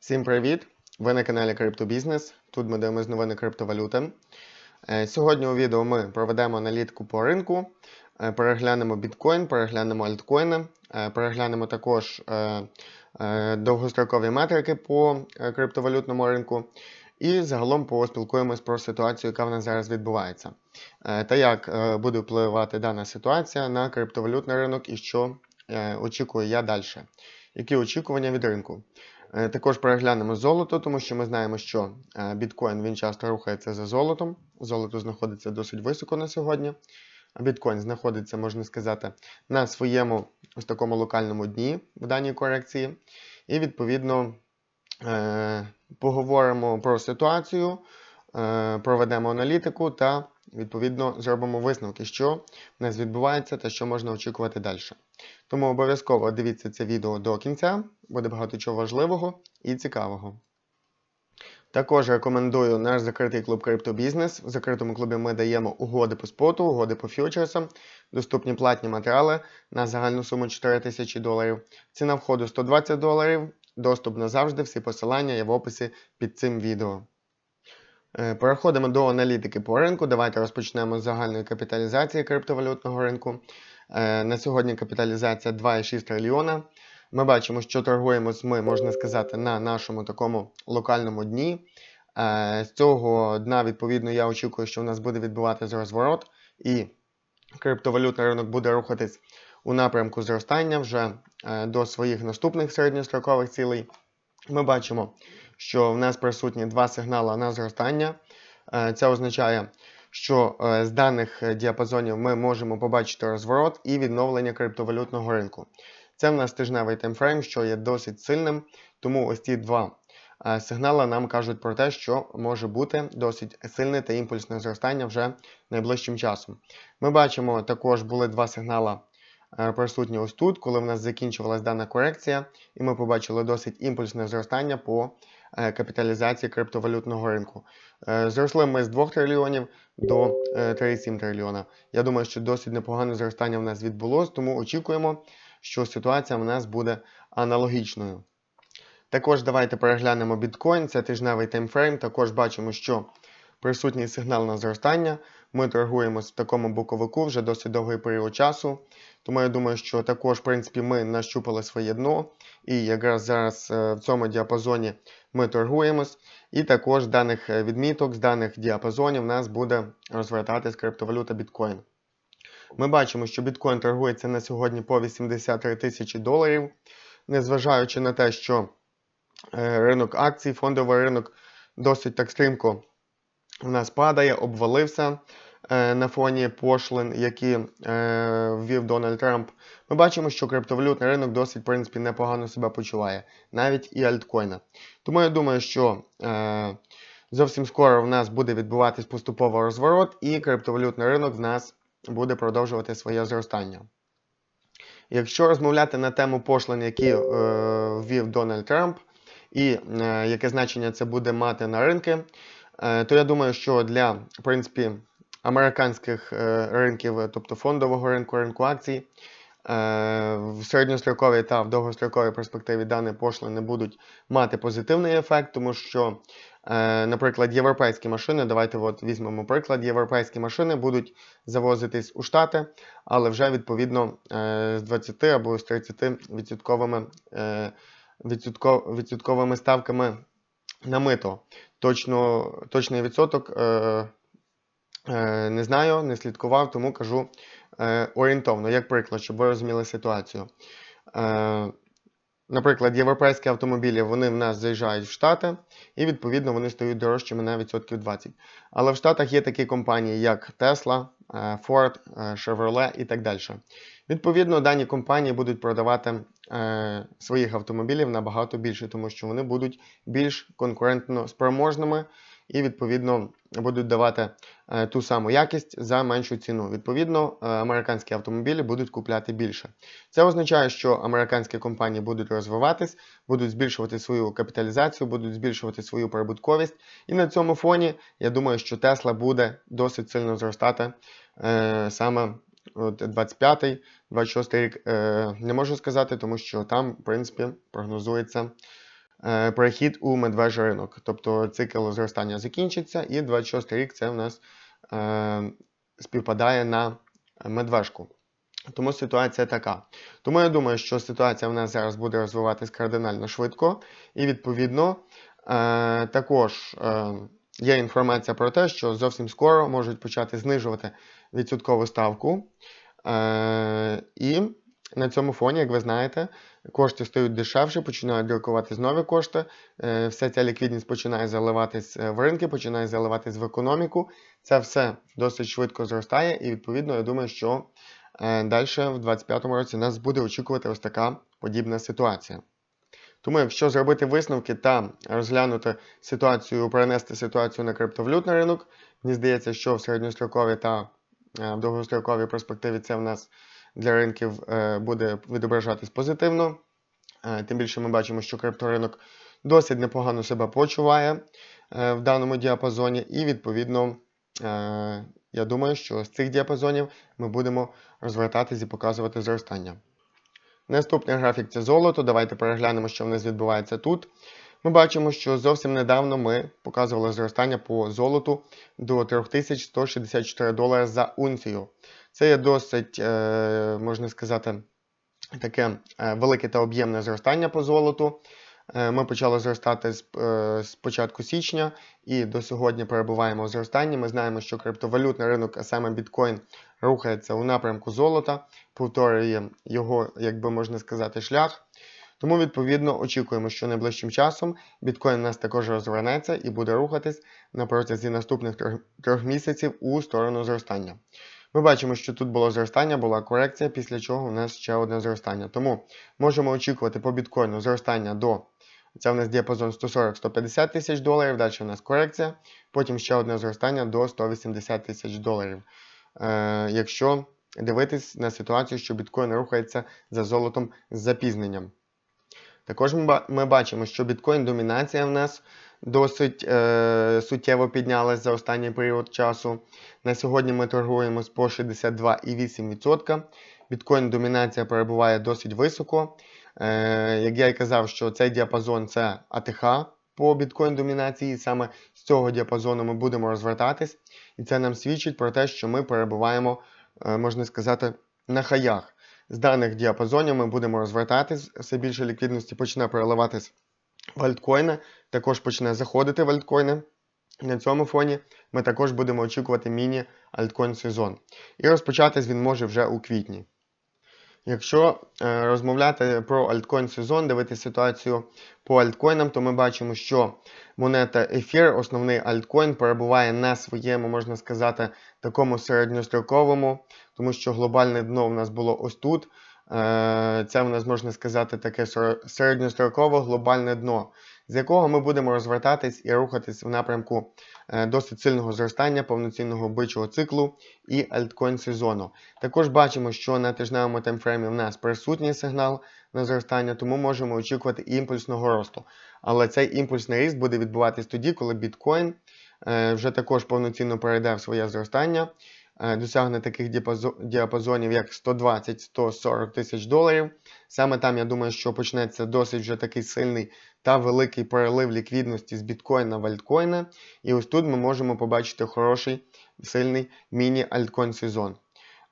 Всім привіт! Ви на каналі Криптобізнес. Тут ми дивимося новини криптовалюти. Е, Сьогодні у відео ми проведемо аналітику по ринку, е, переглянемо біткоін, переглянемо альткоїни, е, переглянемо також довгострокові метрики по криптовалютному ринку. І загалом поспілкуємось про ситуацію, яка в нас зараз відбувається, та як буде впливати дана ситуація на криптовалютний ринок і що очікую я далі. Які очікування від ринку? Е, Також переглянемо золото, тому що ми знаємо, що е, біткоін він часто рухається за золотом. Золото знаходиться досить високо на сьогодні. Біткоін знаходиться, можна сказати, на своєму ось такому локальному дні в даній корекції. І відповідно е, поговоримо про ситуацію, проведемо аналітику та відповідно зробимо висновки, що в нас відбувається та що можна очікувати далі. Тому обов'язково дивіться це відео до кінця, буде багато чого важливого і цікавого. Також рекомендую наш закритий клуб Криптобізнес. В закритому клубі ми даємо угоди по споту, угоди по фьючерсам, доступні платні матеріали на загальну суму 4 тисячі доларів. Ціна входу 120 доларів. Доступ назавжди, всі посилання є в описі під цим відео. Е, Переходимо до аналітики по ринку. Давайте розпочнемо з загальної капіталізації криптовалютного ринку. Е, На сьогодні капіталізація 2,6 трильйона. Ми бачимо, що торгуємось ми, можна сказати, на нашому такому локальному дні. Е, З цього дна, відповідно, я очікую, що у нас буде відбуватися розворот, і криптовалютний ринок буде рухатись у напрямку зростання вже до своїх наступних середньострокових цілей. Ми бачимо, що в нас присутні два сигнали на зростання. Е, Це означає, що е, з даних діапазонів ми можемо побачити розворот і відновлення криптовалютного ринку. Це в нас тижневий таймфрейм, що є досить сильним, тому ось ці два е, сигнали нам кажуть про те, що може бути досить сильне та імпульсне зростання вже найближчим часом. Ми бачимо, також були два сигнали присутні ось тут, коли в нас закінчувалась дана корекція, і ми побачили досить імпульсне зростання по е, капіталізації криптовалютного ринку. Е, Зросли ми з 2 трильйонів до е, 3,7 трильйона. Я думаю, що досить непогане зростання в нас відбулось, тому очікуємо, що ситуація в нас буде аналогічною. Також давайте переглянемо біткоін, це тижневий таймфрейм. Також бачимо, що присутній сигнал на зростання. Ми торгуємось в такому боковику вже досить довгий період часу. Тому я думаю, що також, в принципі, ми нащупали своє дно. І якраз зараз е, в цьому діапазоні ми торгуємось. І також з даних е, відміток, з даних діапазонів в нас буде розвертатись криптовалюта біткоін. Ми бачимо, що біткоін торгується на сьогодні по 83 тисячі доларів, незважаючи на те, що е, ринок акцій, фондовий ринок досить так стрімко у нас падає, обвалився на фоні пошлин, які е, ввів Дональд Трамп. Ми бачимо, що криптовалютний ринок досить, в принципі, непогано себе почуває, навіть і альткоїна. Тому я думаю, що е, зовсім скоро в нас буде відбуватись поступово розворот, і криптовалютний ринок в нас буде продовжувати своє зростання. Якщо розмовляти на тему пошлин, які е, ввів Дональд Трамп, і е, яке значення це буде мати на ринки, е, то я думаю, що для в принципі, американських е, ринків, е, тобто фондового ринку, ринку акцій, е, в середньостроковій та в довгостроковій перспективі дані пошлини будуть мати позитивний ефект, тому що, наприклад, європейські машини, давайте от візьмемо приклад, європейські машини будуть завозитись у Штати, але вже відповідно з 20 або з 30 відсотковими, відсотковими ставками на мито. Точно, точний відсоток не знаю, не слідкував, тому кажу е, орієнтовно, як приклад, щоб ви розуміли ситуацію. Е, Наприклад, європейські автомобілі вони в нас заїжджають в Штати, і відповідно вони стають дорожчими на відсотків 20. Але в Штатах є такі компанії, як Tesla, е, Ford, е, Chevrolet і так далі. Відповідно, дані компанії будуть продавати е, своїх автомобілів набагато більше, тому що вони будуть більш конкурентно спроможними і, відповідно, будуть давати е, ту саму якість за меншу ціну. Відповідно, е, американські автомобілі будуть купляти більше. Це означає, що американські компанії будуть розвиватись, будуть збільшувати свою капіталізацію, будуть збільшувати свою прибутковість. І на цьому фоні я думаю, що Tesla буде досить сильно зростати е, саме от 25-й, 26-й рік. Не можу сказати, тому що там, в принципі, прогнозується перехід у медвежий ринок. Тобто цикл зростання закінчиться, і 26 рік це в нас е, співпадає на медвежку. Тому ситуація така. Тому я думаю, що ситуація в нас зараз буде розвиватись кардинально швидко, і відповідно е, також е, є інформація про те, що зовсім скоро можуть почати знижувати відсоткову ставку. Е, і на цьому фоні, як ви знаєте, кошти стають дешевше, починають друкуватись нові кошти. е, Вся ця ліквідність починає заливатись е, в ринки, починає заливатись в економіку. Це все досить швидко зростає, і відповідно я думаю, що далі в 2025 році нас буде очікувати ось така подібна ситуація. Тому, якщо зробити висновки та розглянути ситуацію, перенести ситуацію на криптовалютний ринок, мені здається, що в середньостроковій та е, в довгостроковій перспективі це в нас для ринків е, буде відображатись позитивно. Е, Тим більше ми бачимо, що крипторинок досить непогано себе почуває е, в даному діапазоні, і відповідно. Я думаю, що з цих діапазонів ми будемо розвертатись і показувати зростання. Наступний графік це золото. Давайте переглянемо, що в нас відбувається тут. Ми бачимо, що зовсім недавно ми показували зростання по золоту до 3164 долари за унцію. Це є досить, е, можна сказати, таке е, велике та об'ємне зростання по золоту. Е, Ми почали зростати з, початку січня і до сьогодні перебуваємо в зростанні. Ми знаємо, що криптовалютний ринок, а саме біткоін, рухається у напрямку золота, повторює його, як би можна сказати, шлях. Тому, відповідно, очікуємо, що найближчим часом біткоін у нас також розвернеться і буде рухатись на протязі наступних трьох, місяців у сторону зростання. Ми бачимо, що тут було зростання, була корекція, після чого у нас ще одне зростання. Тому можемо очікувати по біткоїну зростання до це у нас діапазон 140-150 тисяч доларів, далі у нас корекція, потім ще одне зростання до 180 тисяч доларів. Е, якщо дивитись на ситуацію, що біткоін рухається за золотом з запізненням. Також ми, бачимо, що біткоін домінація в нас досить е, суттєво піднялась за останній період часу. На сьогодні ми торгуємо по 62,8%. Біткоін домінація перебуває досить високо. Е, як я і казав, що цей діапазон це АТХ по біткоін домінації, саме з цього діапазону ми будемо розвертатись, і це нам свідчить про те, що ми перебуваємо, е, можна сказати, на хаях. З даних діапазонів ми будемо розвертатись, все більше ліквідності почне переливатись в альткоїни, також почне заходити в альткоїни. На цьому фоні ми також будемо очікувати міні-альткоін сезон. І розпочатись він може вже у квітні. Якщо е, розмовляти про альткоін сезон, дивитися ситуацію по альткоїнам, то ми бачимо, що монета Ефір, основний альткоін, перебуває на своєму, можна сказати, такому середньостроковому, тому що глобальне дно в нас було ось тут. Е, Це в нас можна сказати таке середньострокове глобальне дно, з якого ми будемо розвертатись і рухатись в напрямку е, досить сильного зростання повноцінного бичого циклу і альткоін сезону. Також бачимо, що на тижневому таймфреймі в нас присутній сигнал на зростання, тому можемо очікувати імпульсного росту. Але цей імпульсний ріст буде відбуватись тоді, коли біткоін е, вже також повноцінно перейде в своє зростання, досягне таких діапазонів, як 120-140 тисяч доларів. Саме там, я думаю, що почнеться досить вже такий сильний та великий перелив ліквідності з біткоїна в альткоїни. І ось тут ми можемо побачити хороший, сильний міні-альткоін сезон.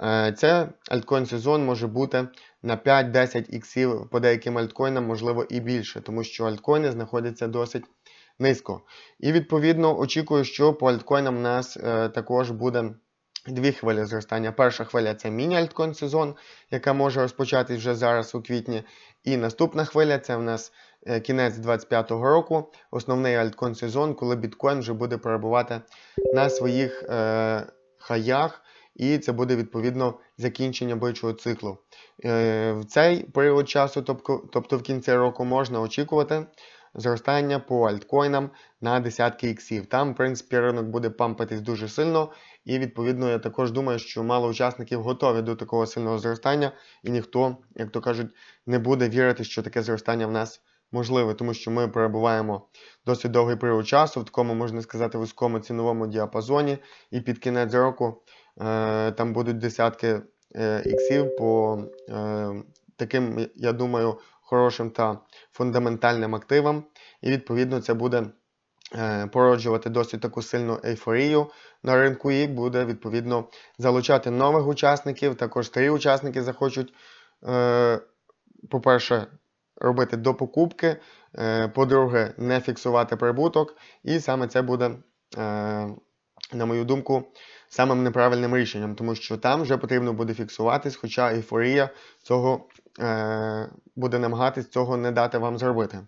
Е, Це альткоін сезон може бути на 5-10 іксів по деяким альткоїнам, можливо і більше, тому що альткоїни знаходяться досить низько. І відповідно очікую, що по альткоїнам у нас е, також буде дві хвилі зростання. Перша хвиля це міні-альткоін сезон, яка може розпочатись вже зараз у квітні. І наступна хвиля це в нас е, кінець 2025 року, основний альткоін сезон, коли біткоін вже буде перебувати на своїх е, хаях. І це буде відповідно закінчення бичого циклу. Е, В цей період часу, тобто в кінці року, можна очікувати зростання по альткоїнам на десятки іксів. Там, в принципі, ринок буде пампатись дуже сильно, і відповідно я також думаю, що мало учасників готові до такого сильного зростання, і ніхто, як то кажуть, не буде вірити, що таке зростання в нас можливе, тому що ми перебуваємо досить довгий період часу в такому, можна сказати, вузькому ціновому діапазоні, і під кінець року е, там будуть десятки е, іксів по е, таким, я думаю, хорошим та фундаментальним активам, і відповідно це буде породжувати досить таку сильну ейфорію на ринку і буде відповідно залучати нових учасників. Також старі учасники захочуть, е, по-перше, робити до покупки, е, по-друге, не фіксувати прибуток, і саме це буде, е, на мою думку, самим неправильним рішенням, тому що там вже потрібно буде фіксуватись, хоча ейфорія цього е, буде намагатись цього не дати вам зробити.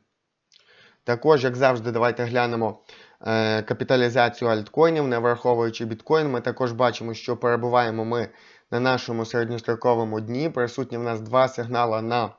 Також, як завжди, давайте глянемо е, капіталізацію альткоїнів, не враховуючи біткоін. Ми також бачимо, що перебуваємо ми на нашому середньостроковому дні. Присутні в нас два сигнали на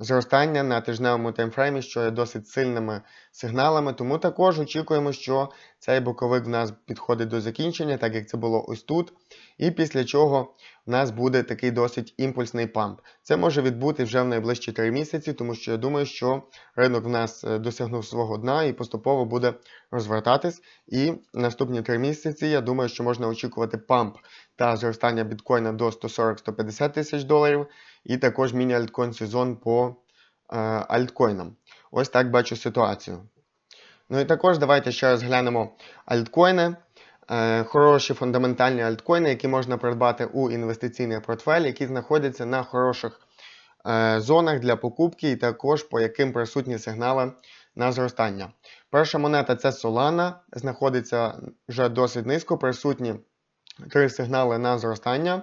зростання на тижневому таймфреймі, що є досить сильними сигналами. Тому також очікуємо, що цей боковик в нас підходить до закінчення, так як це було ось тут. І після чого в нас буде такий досить імпульсний памп. Це може відбути вже в найближчі 3 місяці, тому що я думаю, що ринок в нас е, досягнув свого дна і поступово буде розвертатись. І наступні 3 місяці, я думаю, що можна очікувати памп та зростання біткоїна до 140-150 тисяч доларів, і також міні-альткоін сезон по е, альткоїнам. Ось так бачу ситуацію. Ну і також давайте ще раз глянемо альткоїни. Е, Хороші фундаментальні альткоїни, які можна придбати у інвестиційний портфель, які знаходяться на хороших е, зонах для покупки, і також по яким присутні сигнали на зростання. Перша монета це Solana, знаходиться вже досить низько, присутні три сигнали на зростання.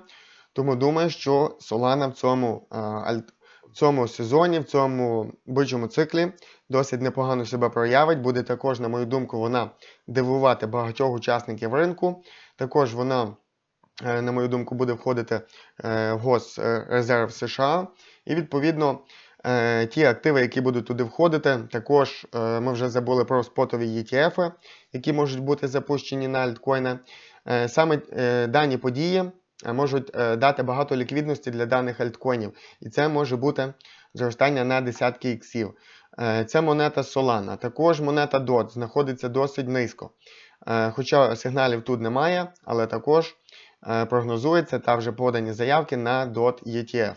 Тому думаю, що Solana в цьому, в цьому сезоні, в цьому бичому циклі досить непогано себе проявить. Буде також, на мою думку, вона дивувати багатьох учасників ринку. Також вона, е, на мою думку, буде входити е, в Госрезерв США. І відповідно. е, Ті активи, які будуть туди входити, також ми вже забули про спотові ETF, які можуть бути запущені на альткоїни. Саме дані події можуть е, дати багато ліквідності для даних альткоїнів, і це може бути зростання на десятки іксів. Е, Це монета Solana. Також монета DOT знаходиться досить низько. Е, Хоча сигналів тут немає, але також е, прогнозується та вже подані заявки на DOT ETF.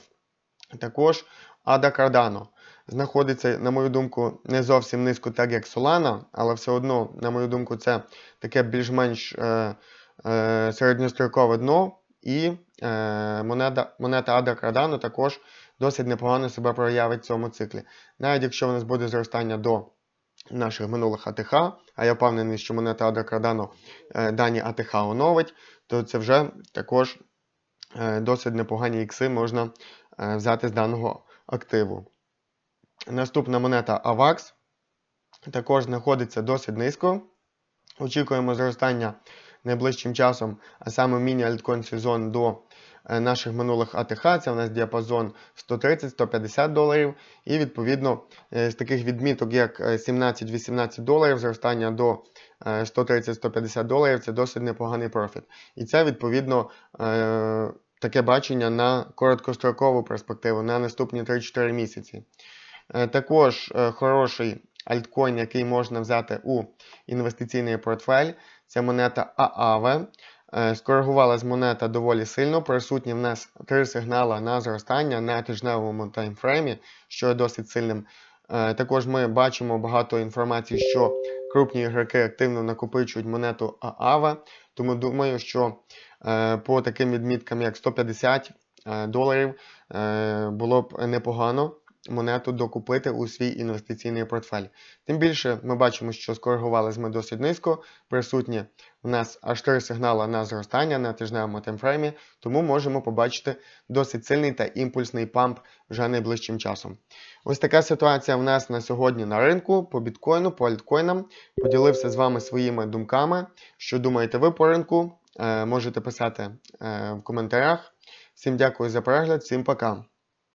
Також ADA Cardano знаходиться, на мою думку, не зовсім низько, так як Solana, але все одно, на мою думку, це таке більш-менш е, е, середньострокове дно. І е, монета, монета ADA Cardano також досить непогано себе проявить в цьому циклі. Навіть якщо в нас буде зростання до наших минулих АТХ, а я впевнений, що монета ADA Cardano е, дані АТХ оновить, то це вже також е, досить непогані ікси можна взяти з даного активу. Наступна монета AVAX також знаходиться досить низько. Очікуємо зростання найближчим часом, а саме міні-альткоін сезон до е, наших минулих АТХ. Це у нас діапазон 130-150 доларів. І відповідно е, з таких відміток, як е, 17-18 доларів, зростання до е, 130-150 доларів це досить непоганий профіт. І це відповідно. е, Таке бачення на короткострокову перспективу на наступні 3-4 місяці. Е, Також е, хороший альткоін, який можна взяти у інвестиційний портфель, це монета AAVE. Е, Скоригувалась монета доволі сильно. Присутні в нас три сигнали на зростання на тижневому таймфреймі, що є досить сильним. Е, Також ми бачимо багато інформації, що крупні ігроки активно накопичують монету AAVE. Тому думаю, що е, по таким відміткам, як 150 е, доларів, було б непогано монету докупити у свій інвестиційний портфель. Тим більше ми бачимо, що скоригувалися ми досить низько. Присутні в нас аж три сигнали на зростання на тижневому таймфреймі, тому можемо побачити досить сильний та імпульсний памп вже найближчим часом. Ось така ситуація в нас на сьогодні на ринку по біткоїну, по альткоїнам. Поділився з вами своїми думками. Що думаєте ви по ринку? Е, можете писати е, в коментарях. Всім дякую за перегляд, всім пока.